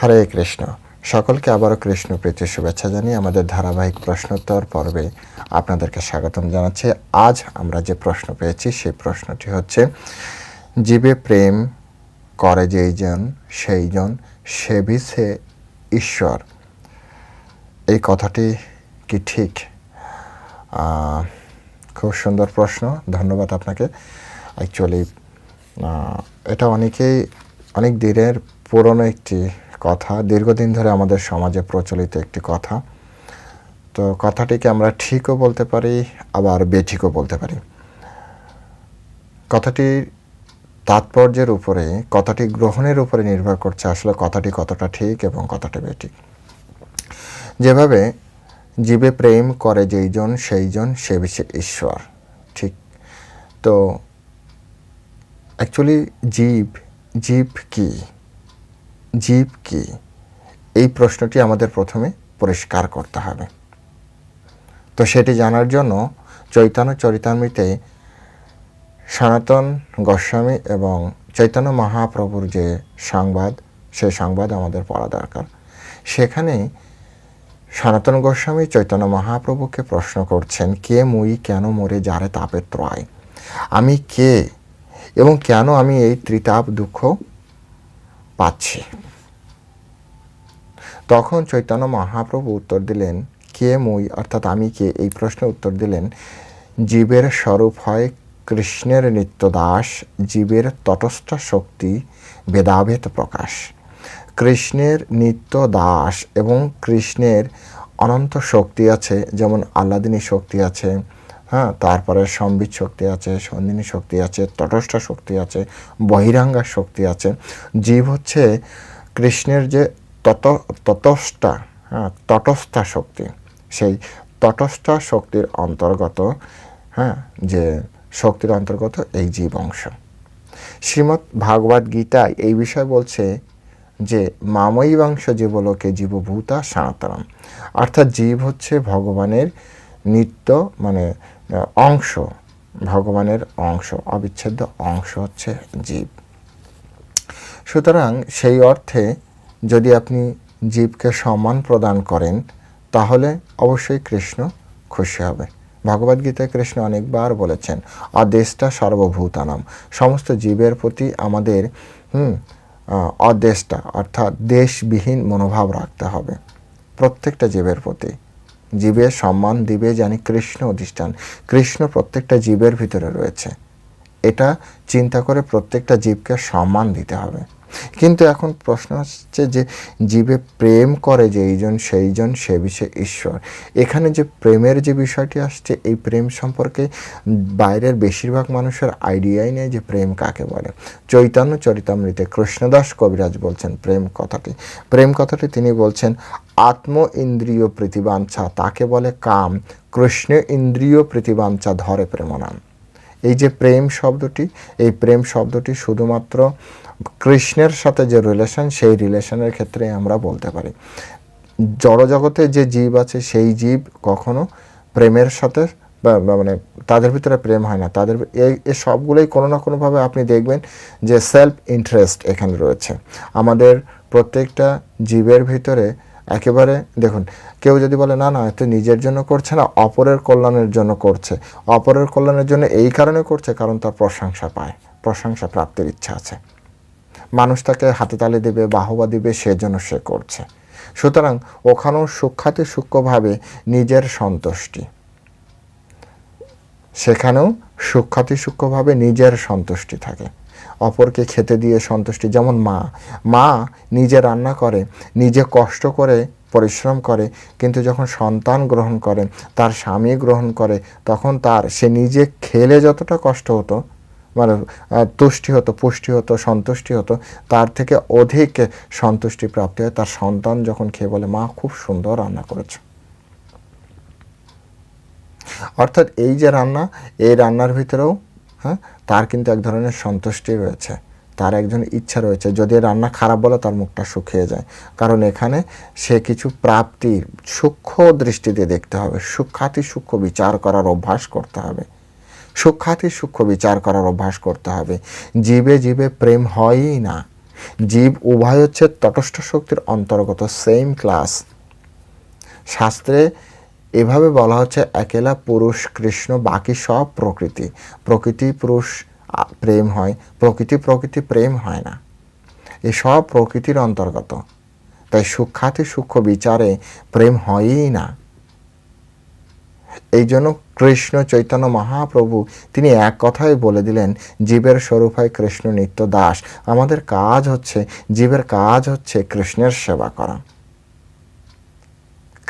হরে কৃষ্ণ। সকলকে আবারও কৃষ্ণ প্রীতির শুভেচ্ছা জানিয়ে আমাদের ধারাবাহিক প্রশ্নোত্তর পর্বে আপনাদেরকে স্বাগতম জানাচ্ছি। আজ আমরা যে প্রশ্ন পেয়েছি, সেই প্রশ্নটি হচ্ছে, জীবে প্রেম করে যেইজন, সেইজন সেবিছে ঈশ্বর? এই কথাটি কি ঠিক? খুব সুন্দর প্রশ্ন, ধন্যবাদ আপনাকে। অ্যাকচুয়ালি এটা অনেকেই অনেক দিনের পুরনো একটি কথা। দীর্ঘদিন ধরে আমাদের সমাজে প্রচলিত একটি কথা। তো কথাটিকে আমরা ঠিকও বলতে পারি, আবার বেঠিকও বলতে পারি। কথাটির তাৎপর্যের উপরে, কথাটি গ্রহণের উপরে নির্ভর করছে আসলে কথাটি কতটা ঠিক এবং কতটা বেঠিক। যেভাবে জীবে প্রেম করে যেইজন, সেইজন সে বিষে ঈশ্বর, ঠিক? তো অ্যাকচুয়ালি জীব জীব কি? জীব কি? এই প্রশ্নটি আমাদের প্রথমে পরিষ্কার করতে হবে। তো সেটি জানার জন্য চৈতন্য চরিতামৃতে সনাতন গোস্বামী এবং চৈতন্য মহাপ্রভুর যে সংবাদ সেই সংবাদ আমাদের পড়া দরকার। সেখানে সনাতন গোস্বামী চৈতন্য মহাপ্রভুকে প্রশ্ন করছেন, কে মুই, কেন মরে, যারে তাপের ত্রয়? আমি কে এবং কেন আমি এই ত্রিতাপ দুঃখ পাচ্ছি? তখন চৈতন্য মহাপ্রভু উত্তর দিলেন, কে মুই? অর্থাৎ আমি কে? এই প্রশ্নের উত্তর দিলেন, জীবের স্বরূপ হয় কৃষ্ণের নিত্য দাস জীবের তটস্থ শক্তি বেদাভেদ প্রকাশ। কৃষ্ণের নিত্য দাস এবং কৃষ্ণের অনন্ত শক্তি আছে, যেমন আল্লাদিনী শক্তি আছে হ্যাঁ তারপরে সম্বিত শক্তি আছে সন্দিনী শক্তি আছে, তটস্থ শক্তি আছে, বহিরাঙ্গা শক্তি আছে। জীব হচ্ছে কৃষ্ণের যে তত তটস্থা হ্যাঁ তটস্থা শক্তি। সেই তটস্থ শক্তির অন্তর্গত হ্যাঁ যে শক্তির অন্তর্গত এই জীব অংশ। শ্রীমৎ ভাগবত গীতায় এই বিষয় বলছে যে মাময়ীবাংশ জীবলোকে জীবভূতা সনাতনম অর্থাৎ জীব হচ্ছে ভগবানের নিত্য মানে অংশ। ভগবানের অংশ, অবিচ্ছেদ্য অংশ হচ্ছে জীব। সুতরাং সেই অর্থে যদি আপনি জীবকে সম্মান প্রদান করেন তাহলে অবশ্যই কৃষ্ণ খুশি হবে। ভগবদ্গীতায় কৃষ্ণ অনেকবার বলেছেন অদেশটা সর্বভূতানাম। সমস্ত জীবের প্রতি আমাদের হুম আহ, অদেশটা অর্থাৎ দেশবিহীন মনোভাব রাখতে হবে। প্রত্যেকটা জীবের প্রতি। জীবের সম্মান দিবে জানি কৃষ্ণ অধিষ্ঠান। কৃষ্ণ প্রত্যেকটা জীবের ভিতরে রয়েছে। এটা চিন্তা করে প্রত্যেকটা জীবকে সম্মান দিতে হবে। কিন্তু এখন প্রশ্ন হচ্ছে যে জীবে প্রেম করে যে এইজন, সেইজন, সে বিষয়ে ঈশ্বর। এখানে যে প্রেমের যে বিষয়টি আসছে, এই প্রেম সম্পর্কে বাইরের বেশিরভাগ মানুষের আইডিয়াই নেই যে প্রেম কাকে বলে। চৈতন্য চরিতামৃতে কৃষ্ণদাস কবিরাজ বলছেন প্রেম কথাটি। প্রেম কথাটি তিনি বলছেন, আত্ম ইন্দ্রিয় প্রতিবাঞ্ছা তাকে বলে কাম, কৃষ্ণ ইন্দ্রিয় প্রতিবাঞ্ছা ধরে প্রেমনাম। এই যে প্রেম শব্দটি, এই প্রেম শব্দটি শুধুমাত্র কৃষ্ণের সাথে যে রিলেশন সেই রিলেশনের ক্ষেত্রে আমরা বলতে পারি। জড়জগতে যে জীব আছে, সেই জীব কখনো প্রেমের সাথে মানে তাদের ভিতরে প্রেম হয় না। তাদের এই সবগুলোই কোনো না কোনোভাবে আপনি দেখবেন যে সেলফ ইন্টারেস্ট এখানে রয়েছে। আমাদের প্রত্যেকটা জীবের ভিতরে একেবারে, দেখুন, কেউ যদি বলে, না না, এত নিজের জন্য করছে না, অপরের কল্যাণের জন্য করছে। অপরের কল্যাণের জন্য এই কারণে করছে কারণ তার প্রশংসা পায়, প্রশংসা প্রাপ্তির ইচ্ছা আছে। মানুষ তাকে হাতে তালি দেবে, বাহবা দিবে, সেজন্য সে করছে। সুতরাং ওখানেও সূক্ষাতি সূক্ষ্মভাবে নিজের সন্তুষ্টি। সেখানেও সূক্ষাতি সূক্ষ্মভাবে নিজের সন্তুষ্টি থাকে। অপরকে খেতে দিয়ে সন্তুষ্টি। যেমন মা। মা নিজে রান্না করে, নিজে কষ্ট করে, পরিশ্রম করে, কিন্তু যখন সন্তান গ্রহণ করে, তার স্বামী গ্রহণ করে, তখন তার, সে নিজে খেলে যতটা কষ্ট হতো মানে তুষ্টি হতো, পুষ্টি হতো, সন্তুষ্টি হতো, তার থেকে অধিক সন্তুষ্টি প্রাপ্তি হয়। তার সন্তান যখন খেয়ে বলে, মা, খুব সুন্দর রান্না করেছে। অর্থাৎ এই যে রান্না, এই রান্নার ভিতরেও হ্যাঁ? তার কিন্তু এক ধরনের সন্তুষ্টি রয়েছে। তার একজন ইচ্ছা রয়েছে। যদি রান্না খারাপ বলে, তার মুখটা শুকিয়ে যায়। কারণ এখানে সে কিছু প্রাপ্তি, সূক্ষ্ম দৃষ্টিতে দেখতে হবে। সূক্ষাতি সূক্ষ্ম বিচার করার অভ্যাস করতে হবে। সূক্ষাতি সূক্ষ্ম বিচার করার অভ্যাস করতে হবে। জীবে জীবে প্রেম হয়ই না। জীব উভয় হচ্ছে তটস্থ শক্তির অন্তর্গত সেম ক্লাস শাস্ত্রে এভাবে বলা হচ্ছে একেলা পুরুষ, কৃষ্ণ, বাকি সব প্রকৃতি। প্রকৃতি পুরুষ প্রেম হয়। প্রকৃতি প্রকৃতি প্রেম হয় না। এ সব প্রকৃতির অন্তর্গত। তাই সূক্ষাতি সূক্ষ্ম বিচারে প্রেম হয়ই না। এই জন্য কৃষ্ণ চৈতন্য মহাপ্রভু, তিনি এক কথাই বলে দিলেন, জীবের স্বরূপ হয় কৃষ্ণ নিত্য দাস। আমাদের কাজ হচ্ছে, জীবের কাজ হচ্ছে কৃষ্ণের সেবা করা।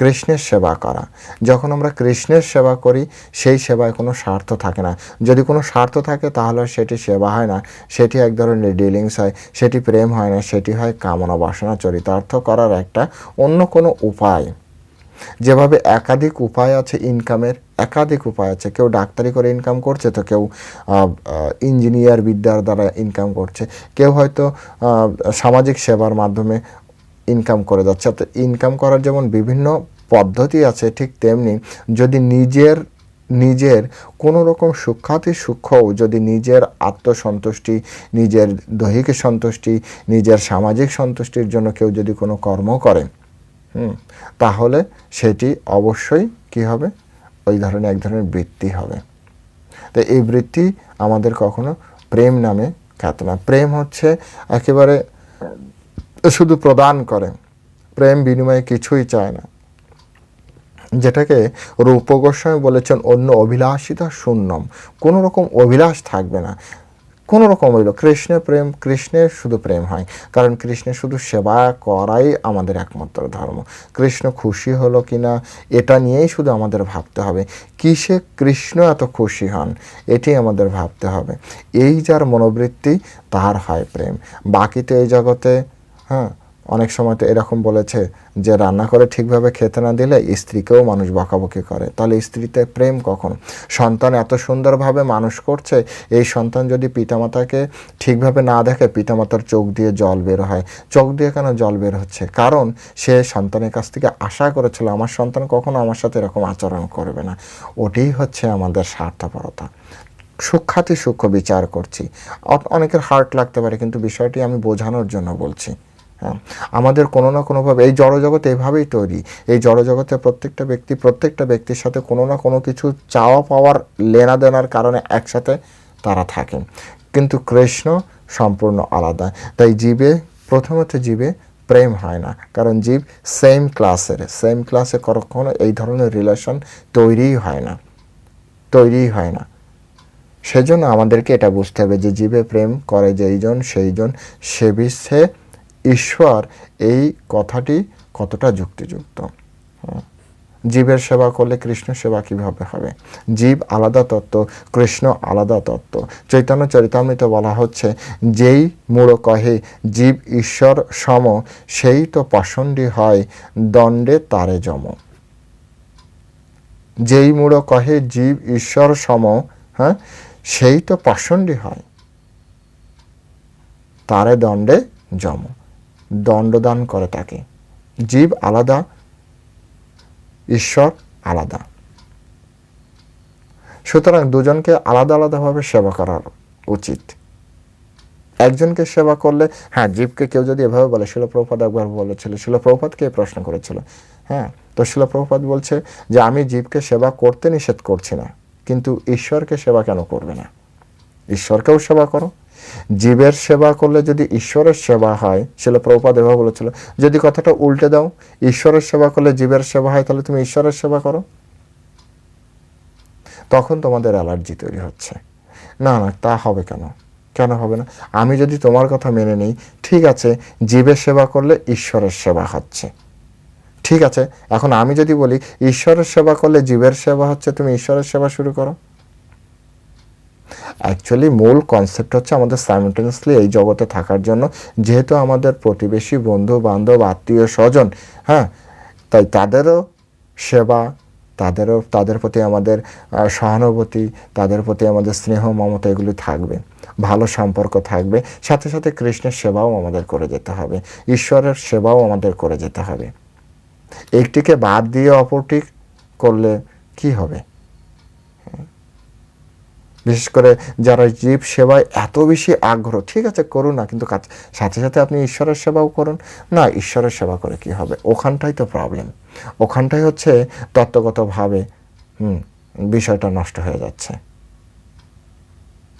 কৃষ্ণের সেবা করা। যখন আমরা কৃষ্ণের সেবা করি, সেই সেবায় কোনো স্বার্থ থাকে না। যদি কোনো স্বার্থ থাকে, তাহলে সেটি সেবা হয় না। সেটি এক ধরনের ডিলিংস হয়, সেটি প্রেম হয় না, সেটি হয় কামনা বাসনা চরিতার্থ করার একটা অন্য কোনো উপায়। যেভাবে একাধিক উপায় আছে ইনকামের একাধিক উপায় আছে। কেউ ডাক্তারি করে ইনকাম করছে তো কেউ ইঞ্জিনিয়ার বিদ্যার দ্বারা ইনকাম করছে। কেউ হয়তো সামাজিক সেবার মাধ্যমে ইনকাম করে যাচ্ছে। অর্থাৎ ইনকাম করার যেমন বিভিন্ন পদ্ধতি আছে ঠিক তেমনি যদি নিজের নিজের কোনো রকম সূক্ষাতি সূক্ষ্মও যদি নিজের আত্মসন্তুষ্টি নিজের দৈহিক সন্তুষ্টি নিজের সামাজিক সন্তুষ্টির জন্য কেউ যদি কোনো কর্ম করে হুম, তাহলে সেটি অবশ্যই কি হবে? ওই ধরনের এক ধরনের বৃত্তি হবে। তো এই বৃত্তি আমাদের কখনো প্রেম নামে খ্যাত না। প্রেম হচ্ছে একেবারে শুধু প্রদান করে প্রেম বিনিময়ে কিছুই চায় না। যেটাকে রূপ গোস্বামী বলেছেন, অন্য অভিলাষিতা শূন্যম। কোনো রকম অভিলাষ থাকবে না। কোনো রকম হইল কৃষ্ণের প্রেম কৃষ্ণের শুধু প্রেম হয়, কারণ কৃষ্ণের শুধু সেবা করাই আমাদের একমাত্র ধর্ম। কৃষ্ণ খুশি হলো কি না এটা নিয়েই শুধু আমাদের ভাবতে হবে। কিসে কৃষ্ণ এত খুশি হন, এটি আমাদের ভাবতে হবে। এই যার মনোবৃত্তি, তার হয় প্রেম। বাকি তো এই জগতে হ্যাঁ অনেক সময় তো এরকম বলেছে যে রান্না করে ঠিকভাবে খেতে না দিলে স্ত্রীকেও মানুষ বকাবকি করে। তাহলে স্ত্রীতে প্রেম কখন? সন্তান এত সুন্দরভাবে মানুষ করছে, এই সন্তান যদি পিতামাতাকে ঠিকভাবে না দেখে পিতামাতার চোখ দিয়ে জল বের হয়। চোখ দিয়ে কেন জল বের হচ্ছে? কারণ সে সন্তানের কাছ থেকে আশা করেছিল, আমার সন্তান কখনো আমার সাথে এরকম আচরণ করবে না। ওটাই হচ্ছে আমাদের স্বার্থপরতা। সূক্ষাতি সূক্ষ্ম বিচার করছি। অনেকের হার্ট লাগতে পারে, কিন্তু বিষয়টি আমি বোঝানোর জন্য বলছি। আমাদের কোনো না কোনোভাবে এই জড়জগৎ এভাবেই তৈরি। এই জড়জগতে প্রত্যেকটা ব্যক্তি, প্রত্যেকটা ব্যক্তির সাথে কোনো না কোনো কিছু চাওয়া পাওয়ার লেনা দেনার কারণে একসাথে তারা থাকেন কিন্তু কৃষ্ণ সম্পূর্ণ আলাদা। তাই জীবে, প্রথমত জীবে প্রেম হয় না। কারণ জীব সেম ক্লাসের সেম ক্লাসে কখনো এই ধরনের রিলেশন তৈরিই হয় না। তৈরিই হয় না। সেজন্য আমাদেরকে এটা বুঝতে হবে যে জীবে প্রেম করে যেইজন, সেইজন সে বিশ্বে ঈশ্বর এই কথাটি কতটা যুক্তিযুক্ত। জীবের সেবা করলে কৃষ্ণ সেবা কীভাবে হবে? জীব আলাদা তত্ত্ব, কৃষ্ণ আলাদা তত্ত্ব। চৈতন্য চরিতামৃত বলা হচ্ছে, যেই মূঢ় কহে, জীব ঈশ্বর সম, সেই তো পছন্দি হয়, দণ্ডে তারে জম যেই মূঢ় কহে, জীব ঈশ্বর সম হ্যাঁ সেই তো পাষণ্ডী হয়, তারে দণ্ডে জম দণ্ডদান করে তাকে। জীব আলাদা, ঈশ্বর আলাদা। সুতরাং দুজনকে আলাদা আলাদাভাবে সেবা করার উচিত। একজনকে সেবা করলে হ্যাঁ জীবকে কেউ যদি এভাবে বলে, শিলপ্রপাত একবার বলেছিল, শিলপ্রপাতকে প্রশ্ন করেছিল। হ্যাঁ তো শিলপ্রপাত বলছে যে, আমি জীবকে সেবা করতে নিষেধ করছি না, কিন্তু ঈশ্বরকে সেবা কেন করবে না? ঈশ্বরকেও সেবা করো। জীবের সেবা করলে যদি ঈশ্বরের সেবা হয় শিলপ্রপাত এভাবে বলেছিল, যদি কথাটা উল্টে দাও, ঈশ্বরের সেবা করলে জীবের সেবা হয়, তাহলে তুমি ঈশ্বরের সেবা করো। তখন তোমাদের অ্যালার্জি তৈরি হচ্ছে। না না, তা হবে কেন? কেন হবে না? আমি যদি তোমার কথা মেনে নিই, ঠিক আছে, জীবের সেবা করলে ঈশ্বরের সেবা হচ্ছে। ঠিক আছে, এখন আমি যদি বলি, ঈশ্বরের সেবা করলে জীবের সেবা হচ্ছে, তুমি ঈশ্বরের সেবা শুরু করো। অ্যাকচুয়ালি মূল কনসেপ্ট হচ্ছে আমাদের সাইমেন্টেনিয়াসলি এই জগতে থাকার জন্য, যেহেতু আমাদের প্রতিবেশী বন্ধু, বান্ধব, আত্মীয়, স্বজন হ্যাঁ তাই তাদেরও সেবা, তাদেরও, তাদের প্রতি আমাদের সহানুভূতি, তাদের প্রতি আমাদের স্নেহ, মমতা এগুলি থাকবে, ভালো সম্পর্ক থাকবে, সাথে সাথে কৃষ্ণের সেবাও আমাদের করে যেতে হবে, ঈশ্বরের সেবাও আমাদের করে যেতে হবে। একটিকে বাদ দিয়ে অপরটি করলে কি হবে? বিশেষ করে যারা জীব সেবায় এত বেশি আগ্রহ, ঠিক আছে, করুন না, কিন্তু সাথে সাথে আপনি ঈশ্বরের সেবাও করুন। না, ঈশ্বরের সেবা করে কি হবে? ওখানটাই তো প্রবলেম ওখানটাই হচ্ছে তত্ত্বগতভাবে হুম, বিষয়টা নষ্ট হয়ে যাচ্ছে।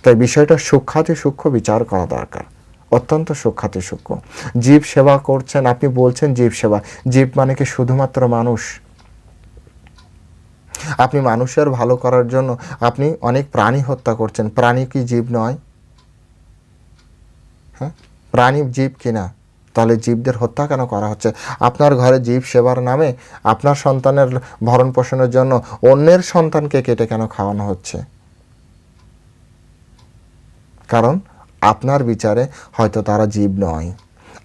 তাই বিষয়টা সূক্ষাতি সূক্ষ্ম বিচার করা দরকার। অত্যন্ত সূক্ষাতি সূক্ষ্ম। জীব সেবা করছেন, আপনি বলছেন জীব সেবা। জীব মানে কি শুধুমাত্র মানুষ? আপনি মানুষের ভালো করার জন্য আপনি অনেক প্রাণী হত্যা করছেন। প্রাণী কি জীব নয়? হ্যাঁ? প্রাণী জীব কিনা তাহলে জীবদের হত্যা কেন করা হচ্ছে? আপনার ঘরে জীব সেবার নামে আপনার সন্তানের ভরণ পোষণের জন্য অন্যের সন্তানকে কেটে কেন খাওয়ানো হচ্ছে? কারণ আপনার বিচারে হয়তো তারা জীব নয়।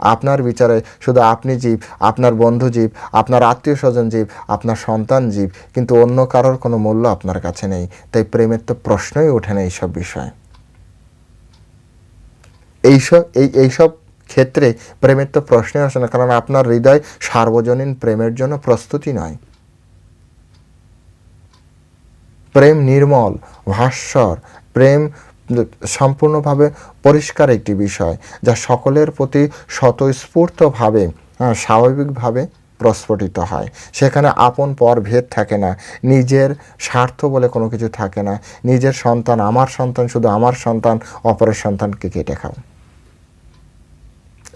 আপনার বিচারে, শুধু আপনি জীব, আপনার বন্ধু জীব, আপনার আত্মীয় স্বজন জীব, আপনার সন্তান জীব, কিন্তু অন্য কারোর কোনো মূল্য আপনার কাছে নেই। তাই প্রেমের তো প্রশ্নই ওঠে না এইসব বিষয়ে। এইসব, এই, এইসব ক্ষেত্রে প্রেমের তো প্রশ্নই আসে না, কারণ আপনার হৃদয় সার্বজনীন প্রেমের জন্য প্রস্তুতি নয়। প্রেম নির্মল, ভাস্বর, প্রেম সম্পূর্ণভাবে পরিষ্কার একটি বিষয়, যা সকলের প্রতি স্বতঃস্ফূর্তভাবে স্বাভাবিকভাবে প্রস্ফুটিত হয়। সেখানে আপন পর ভেদ থাকে না। নিজের স্বার্থ বলে কোনো কিছু থাকে না। নিজের সন্তান আমার সন্তান, শুধু আমার সন্তান, অপরের সন্তানকে কেটে খাও।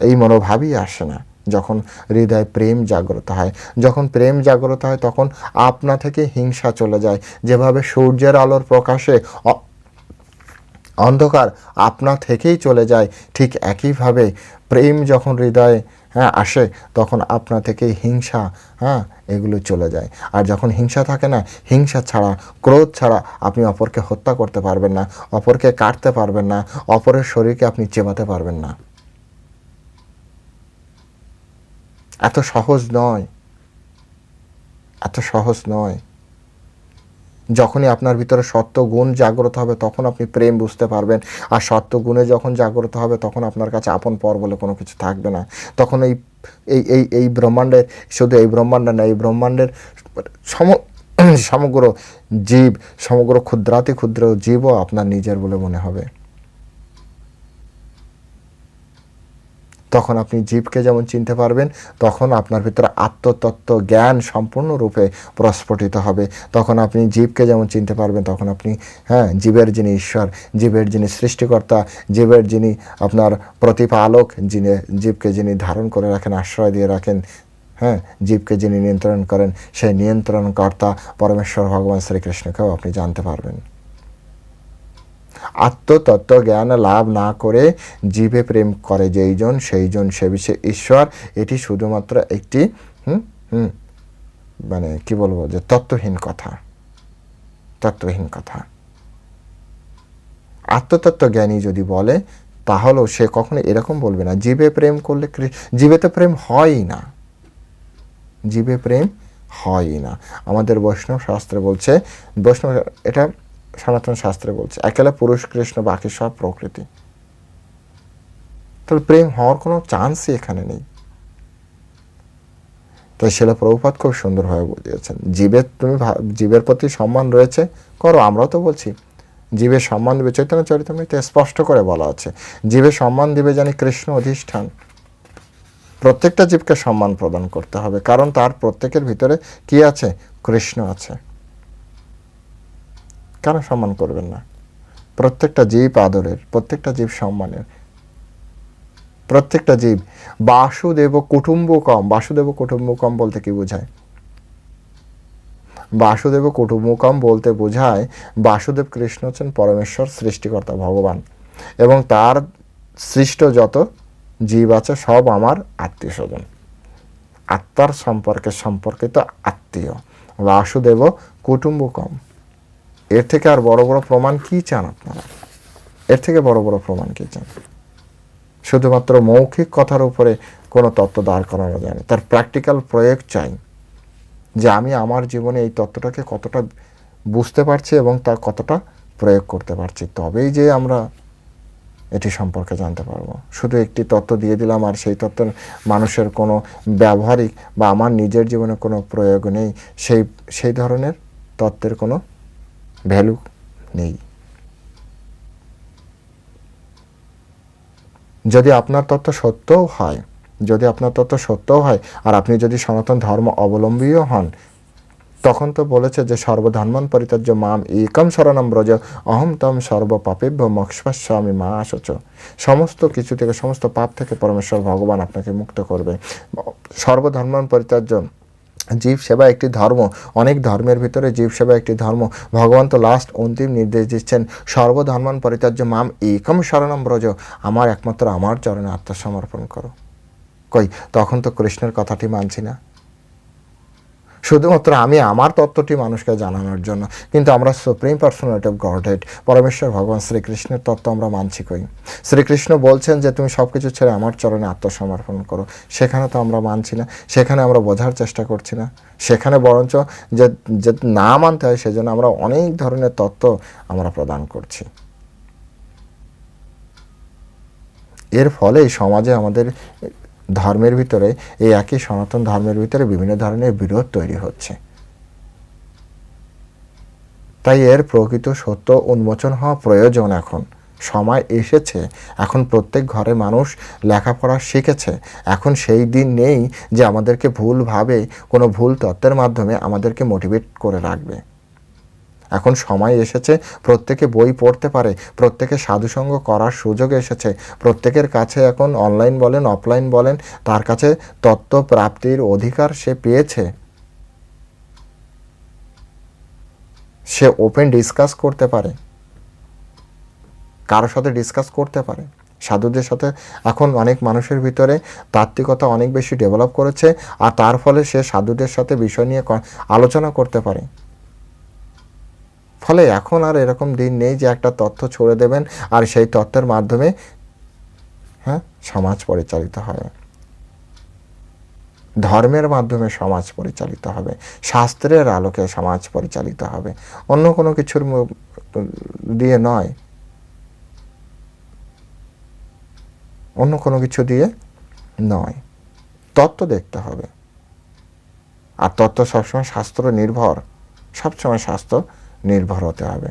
এই মনোভাবই আসে না যখন হৃদয়ে প্রেম জাগ্রত হয়। যখন প্রেম জাগ্রত হয়, তখন আপনা থেকে হিংসা চলে যায়। যেভাবে সূর্যের আলোর প্রকাশে অন্ধকার আপনা থেকেই চলে যায়। ঠিক একইভাবে প্রেম যখন হৃদয়ে হ্যাঁ আসে, তখন আপনা থেকেই হিংসা হ্যাঁ এগুলো চলে যায়। আর যখন হিংসা থাকে না, হিংসা ছাড়া, ক্রোধ ছাড়া আপনি অপরকে হত্যা করতে পারবেন না, অপরকে কাটতে পারবেন না, অপরের শরীরকে আপনি চেবাতে পারবেন না। এত সহজ নয়। এত সহজ নয়। যখনই আপনার ভিতরে সত্য গুণ জাগ্রত হবে, তখন আপনি প্রেম বুঝতে পারবেন। আর সত্য গুণে যখন জাগ্রত হবে, তখন আপনার কাছে আপন পর বলে কোনো কিছু থাকবে না। তখন এই এই এই এই ব্রহ্মাণ্ডের, শুধু এই ব্রহ্মাণ্ড না, এই ব্রহ্মাণ্ডের সম, সমগ্র জীব, সমগ্র ক্ষুদ্রাতি ক্ষুদ্র জীবও আপনার নিজের বলে মনে হবে। তখন আপনি জীবকে যেমন চিনতে পারবেন, তখন আপনার ভিতরে আত্মতত্ত্ব জ্ঞান সম্পূর্ণরূপে প্রস্ফুটিত হবে। তখন আপনি জীবকে যেমন চিনতে পারবেন, তখন আপনি হ্যাঁ জীবের যিনি ঈশ্বর, জীবের যিনি সৃষ্টিকর্তা, জীবের যিনি আপনার প্রতিপালক, যিনি জীবকে যিনি ধারণ করে রাখেন, আশ্রয় দিয়ে রাখেন হ্যাঁ জীবকে যিনি নিয়ন্ত্রণ করেন, সেই নিয়ন্ত্রণকর্তা পরমেশ্বর ভগবান শ্রীকৃষ্ণকেও আপনি জানতে পারবেন। আত্মতত্ত্ব জ্ঞান লাভ না করে জীবে প্রেম করে যেইজন, সেইজন সে বিষয়ে ঈশ্বর। এটি শুধুমাত্র একটি, হুম হুম মানে কি বলব যে তত্ত্বহীন কথা। তত্ত্বহীন কথা। আত্মতত্ত্ব জ্ঞানী যদি বলে, তাহলেও সে কখনো এরকম বলবে না, জীবে প্রেম করলে জীবে তো প্রেম হয়ই না। জীবে প্রেম হয়ই না। আমাদের বৈষ্ণব শাস্ত্রে বলছে, বৈষ্ণব, এটা সনাতন শাস্ত্রে বলছে, একেলা পুরুষ কৃষ্ণ, বাকি সব প্রকৃতি। তাহলে প্রেম হওয়ার কোনো চান্সই এখানে নেই। তাই শিলা প্রভুপাত খুব সুন্দরভাবে বুঝিয়েছেন, জীবের তুমি জীবের প্রতি সম্মান রয়েছে, করো, আমরাও তো বলছি। জীবের সম্মান দিবে চৈতন্য চরিতামৃতে স্পষ্ট করে বলা আছে, জীবের সম্মান দিবে জানি কৃষ্ণ অধিষ্ঠান। প্রত্যেকটা জীবকে সম্মান প্রদান করতে হবে, কারণ তার প্রত্যেকের ভিতরে কি আছে? কৃষ্ণ আছে। কেন সম্মান করবেন না? প্রত্যেকটা জীব আদরের, প্রত্যেকটা জীব সম্মানের। প্রত্যেকটা জীব বাসুদেব কুটুম্বকম বাসুদেব কুটুম্বকম বলতে কি বোঝায়? বাসুদেব কুটুম্বকম বলতে বোঝায় বাসুদেব কৃষ্ণ হচ্ছেন পরমেশ্বর, সৃষ্টিকর্তা, ভগবান। এবং তার সৃষ্ট যত জীব আছে, সব আমার আত্মীয় স্বজন আত্মার সম্পর্কে সম্পর্কিত আত্মীয়। বাসুদেব কুটুম্বকম। এর থেকে আর বড় বড় প্রমাণ কি চান আপনারা? এর থেকে বড় বড় প্রমাণ কি চান? শুধুমাত্র মৌখিক কথার উপরে কোনো তত্ত্ব দাঁড় করানো যায় না তার প্র্যাকটিক্যাল প্রয়োগ চাই যে আমি আমার জীবনে এই তত্ত্বটাকে কতটা বুঝতে পারছি এবং তার কতটা প্রয়োগ করতে পারছি। তবেই যে আমরা এটি সম্পর্কে জানতে পারব। শুধু একটি তত্ত্ব দিয়ে দিলাম আর সেই তত্ত্বের মানুষের কোনো ব্যবহারিক বা আমার নিজের জীবনে কোনো প্রয়োগ নেই। সেই সেই ধরনের তত্ত্বের কোনো ভ্যালু নেই। যদি আপনার তত্ত্ব সত্যও হয়, যদি আপনার তত্ত্ব সত্যও হয়, আর আপনি যদি সনাতন ধর্ম অবলম্বীও হন, তখন তো বলেছে যে সর্বধর্ম পরিত্য মাম একম শরণম ব্রজ, অহম তম সর্বপাপেভ্য মক্ষ্মস্বামী মা আসচ সমস্ত কিছু থেকে, সমস্ত পাপ থেকে পরমেশ্বর ভগবান আপনাকে মুক্ত করবে। সর্বধর্ম পরিত্যাজ্য জীব সেবা একটি ধর্ম। অনেক ধর্মের ভিতরে জীব সেবা একটি ধর্ম। ভগবান তো লাস্ট অন্তিম নির্দেশ দিচ্ছেন, সর্বধর্মান পরিত্যাজ্য মাম একম শরণম ব্রজ, আমার একমাত্র আমার চরণে আত্মসমর্পণ করো। কই, তখন তো কৃষ্ণের কথাটি মানছি না। শুধুমাত্র আমি আমার তত্ত্বটি মানুষকে জানানোর জন্য। কিন্তু আমরা সুপ্রিম পার্সোনালিটি অফ গডহেড পরমেশ্বর ভগবান শ্রীকৃষ্ণের তত্ত্ব আমরা মানছি কই? শ্রীকৃষ্ণ বলছেন যে, তুমি সব কিছু ছেড়ে আমার চরণে আত্মসমর্পণ করো। সেখানে তো আমরা মানছি না। সেখানে আমরা বোঝার চেষ্টা করছি না। সেখানে বরঞ্চ যে যে না মানতে হয়, সেজন্য আমরা অনেক ধরনের তত্ত্ব আমরা প্রদান করছি। এর ফলে সমাজে আমাদের ধর্মের ভিতরে, এই একই সনাতন ধর্মের ভিতরে বিভিন্ন ধরনের বিরোধ তৈরি হচ্ছে। তাই এর প্রকৃত সত্য উন্মোচন হওয়া প্রয়োজন এখন। সময় এসেছে, এখন প্রত্যেক ঘরে মানুষ লেখাপড়া শিখেছে। এখন সেই দিন নেই যে আমাদেরকে ভুলভাবে, কোনো ভুল তত্ত্বের মাধ্যমে আমাদেরকে মোটিভেট করে রাখবে। এখন সময় এসেছে, প্রত্যেকে বই পড়তে পারে, প্রত্যেকে সাধুসঙ্গ করার সুযোগ এসেছে, প্রত্যেকের কাছে এখন অনলাইন বলেন অফলাইন বলেন, তার কাছে তত্ত্ব প্রাপ্তির অধিকার সে পেয়েছে। সে ওপেন ডিসকাস করতে পারে। কারোর সাথে ডিসকাস করতে পারে। সাধুদের সাথে এখন অনেক মানুষের ভিতরে তাত্ত্বিকতা অনেক বেশি ডেভেলপ করেছে, আর তার ফলে সে সাধুদের সাথে বিষয় নিয়ে আলোচনা করতে পারে। ফলে এখন আর এরকম দিন নেই যে একটা তথ্য ছড়ে দেবেন আর সেই তথ্যের মাধ্যমে হ্যাঁ সমাজ পরিচালিত হবে। ধর্মের মাধ্যমে সমাজ পরিচালিত হবে। শাস্ত্রের আলোকে সমাজ পরিচালিত হবে। অন্য কোনো কিছুর দিয়ে নয়। অন্য কোনো কিছু দিয়ে নয়। তত্ত্ব দেখতে হবে। আর তত্ত্ব সবসময় শাস্ত্র নির্ভর। সবসময় শাস্ত্র নির্ভর হতে হবে।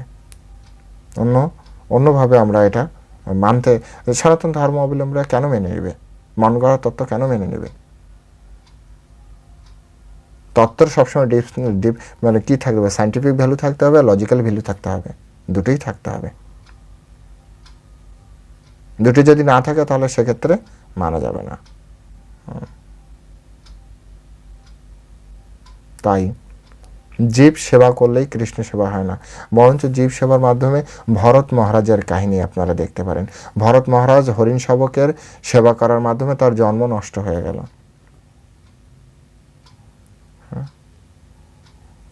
অন্য, অন্যভাবে আমরা এটা মানতে, সনাতন ধর্ম অবলম্বীরা কেন মেনে নেবে? মন গড়া তত্ত্ব কেন মেনে নেবে? তত্ত্বের সবসময় ডিপ ডিপ মানে কী থাকবে সাইন্টিফিক ভ্যালু থাকতে হবে লজিক্যাল ভ্যালু থাকতে হবে। দুটোই থাকতে হবে। দুটি যদি না থাকে তাহলে সেক্ষেত্রে মানা যাবে না। তাই জীব সেবা করলেই কৃষ্ণ সেবা হয় না। বরঞ্চ জীব সেবার মাধ্যমে ভরত মহারাজের কাহিনী আপনারা দেখতে পারেন। ভরত মহারাজ হরিণ শাবকের সেবা করার মাধ্যমে তার জন্ম নষ্ট হয়ে গেল। হ্যাঁ?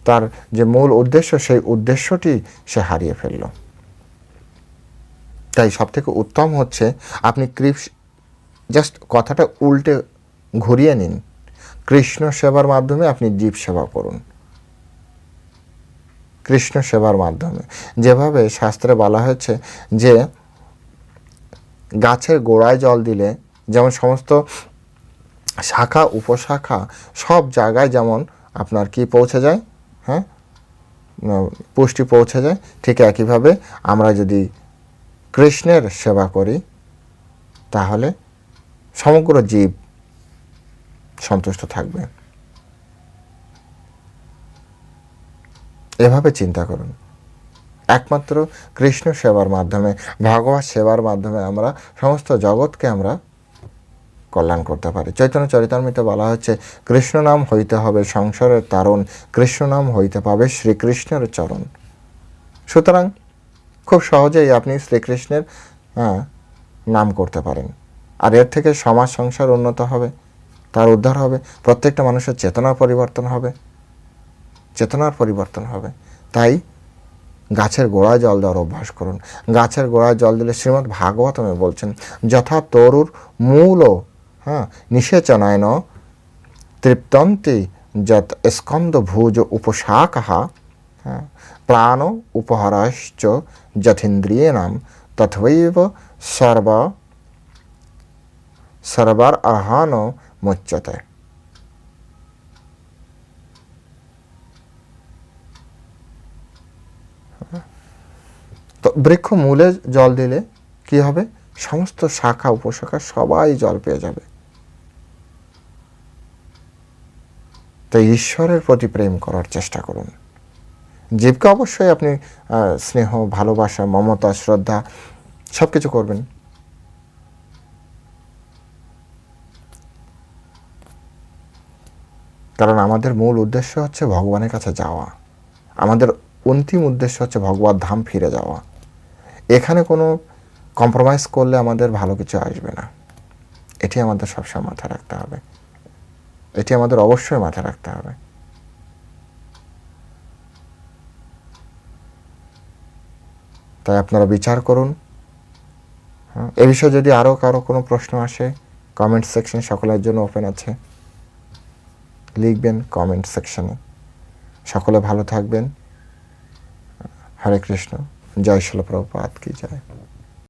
তার যে মূল উদ্দেশ্য, সেই উদ্দেশ্যটি সে হারিয়ে ফেলল। তাই সব থেকে উত্তম হচ্ছে আপনি কৃষ, জাস্ট কথাটা উল্টে ঘুরিয়ে নিন। কৃষ্ণ সেবার মাধ্যমে আপনি জীব সেবা করুন। কৃষ্ণ সেবার মাধ্যমে। যেভাবে শাস্ত্রে বলা হয়েছে যে, গাছের গোড়ায় জল দিলে যেমন সমস্ত শাখা, উপশাখা সব জায়গায় যেমন আপনার কি পৌঁছে যায়? হ্যাঁ? পুষ্টি পৌঁছে যায়, ঠিক একইভাবে আমরা যদি কৃষ্ণের সেবা করি, তাহলে সমগ্র জীব সন্তুষ্ট থাকবে। এভাবে চিন্তা করুন। একমাত্র কৃষ্ণ সেবার মাধ্যমে ভগবত সেবার মাধ্যমে আমরা সমস্ত জগৎকে আমরা কল্যাণ করতে পারি। চৈতন্য চরিতামৃতে বলা হচ্ছে কৃষ্ণ নাম হইতে হবে সংসারের তারণ কৃষ্ণ নাম হইতে পাবে শ্রীকৃষ্ণের চরণ। সুতরাং খুব সহজেই আপনি শ্রীকৃষ্ণের হ্যাঁ, নাম করতে পারেন। আর এর থেকে সমাজ সংসার উন্নত হবে তার উদ্ধার হবে প্রত্যেকটা মানুষের চেতনা পরিবর্তন হবে। চেতনার পরিবর্তন হবে। তাই গাছের গোড়ায় জল দেওয়ার অভ্যাস করুন। গাছের গোড়ায় জল দিলে শ্রীমৎ ভাগবতমে বলছেন, যথা তরুর মূল হ্যাঁ নিষেচনায়ন তৃপ্তন্তি যত স্কন্দ ভুজ উপশাখা হ্যাঁ প্রাণ উপহারাশ্চ যথেন্দ্রিয়ানাম তথৈব সর্ব, সর্বার আহান মুচ্যতে। তো বৃক্ষ মূলে জল দিলে কি হবে? সমস্ত শাখা, উপশাখা সবাই জল পেয়ে যাবে। তাই ঈশ্বরের প্রতি প্রেম করার চেষ্টা করুন। জীবকে অবশ্যই আপনি স্নেহ, ভালোবাসা, মমতা, শ্রদ্ধা সব কিছু করবেন। কারণ আমাদের মূল উদ্দেশ্য হচ্ছে ভগবানের কাছে যাওয়া। আমাদের অন্তিম উদ্দেশ্য হচ্ছে ভগবত ধাম ফিরে যাওয়া। এখানে কোনো কম্প্রোমাইজ করলে আমাদের ভালো কিছু আসবে না। এটি আমাদের সবসময় মাথায় রাখতে হবে। এটি আমাদের অবশ্যই মাথায় রাখতে হবে। তাই আপনারা বিচার করুন। হ্যাঁ, এ বিষয়ে যদি আরও কারও কোনো প্রশ্ন আসে কমেন্ট সেকশন সকলের জন্য ওপেন আছে। লিখবেন কমেন্ট সেকশনে সকলে ভালো থাকবেন। হরে কৃষ্ণ। জয় শিল প্রভুপাত কি জয়